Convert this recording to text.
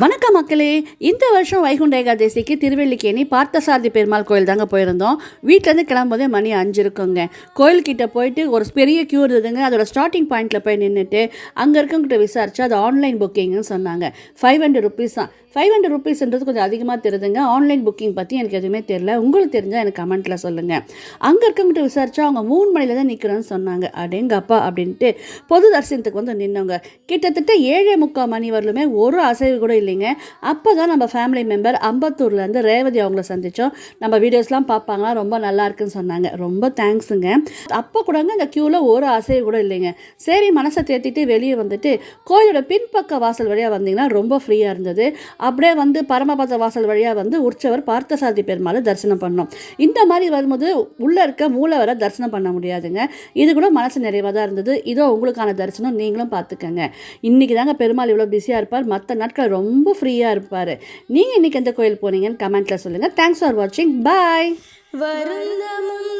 வணக்கம் மக்களே. இந்த வருஷம் வைகுண்ட ஏகாதசிக்கு திருவல்லிக்கேணி பார்த்தசாரதி பெருமாள் கோயில் தாங்க போயிருந்தோம். வீட்டிலேருந்து கிளம்பும்போதே மணி அஞ்சு இருக்குங்க. கோயில்கிட்ட போயிட்டு ஒரு பெரிய க்யூ இருந்ததுங்க. அதோட ஸ்டார்டிங் பாயிண்ட்டில் போய் நின்றுட்டு அங்கே இருக்கவங்கிட்ட விசாரிச்சு அது ஆன்லைன் புக்கிங்னு சொன்னாங்க. ஃபைவ் ஹண்ட்ரட் ருபீஸ் தான். ஃபைவ் ஹண்ட்ரட் ருபீஸ்ன்றது கொஞ்சம் அதிகமாக தெரியுதுங்க ஆன்லைன் புக்கிங் பற்றி எனக்கு எதுவுமே தெரில உங்களுக்கு தெரிஞ்சால் எனக்கு கமெண்ட்டில் சொல்லுங்கள் அங்கே இருக்கவங்கிட்ட விசாரிச்சா அவங்க மூணு மணியில் தான் நிற்கிறோன்னு சொன்னாங்க. அடேங்கப்பா அப்படின்ட்டு பொது தரிசனத்துக்கு வந்து நின்னவங்க. கிட்டத்தட்ட ஏழே முக்கால் மணி வரலுமே ஒரு அசைவு கூட இல்லைங்க. அப்போ தான் நம்ம ஃபேமிலி மெம்பர் அம்பத்தூர்லேருந்து ரேவதி அவங்கள சந்தித்தோம் நம்ம வீடியோஸ்லாம் பார்ப்பாங்களா? ரொம்ப நல்லா இருக்குன்னு சொன்னாங்க. ரொம்ப தேங்க்ஸுங்க அப்போ கூடங்க இந்த க்யூவில் ஒரு அசைவு கூட இல்லைங்க. சரி மனசை தேத்திட்டு வெளியே வந்துட்டு கோயிலோட பின்பக்க வாசல் வழியாக வந்தீங்கன்னா ரொம்ப ஃப்ரீயாக இருந்தது. அப்படியே வந்து பரமபத வாசல் வழியாக வந்து உற்சவர் பார்த்தசாரதி பெருமாளை தரிசனம் பண்ணோம். இந்த மாதிரி வரும்போது உள்ளே இருக்க மூலவரை தரிசனம் பண்ண முடியாதுங்க. இது கூட மனசு நிறைவாக தான் இருந்தது. இதோ உங்களுக்கான தரிசனம் நீங்களும் பார்த்துக்கங்க. இன்றைக்கி தாங்க பெருமாள் இவ்வளோ பிஸியாக இருப்பார். மற்ற நாட்கள் ரொம்ப ரொம்ப ஃப்ரீயாக இருப்பார். நீங்கள் இன்றைக்கி எந்த கோயில் போனீங்கன்னு கமெண்ட்டில் சொல்லுங்கள் தேங்க்ஸ் ஃபார் வாட்சிங் பாய் வருந்தமும்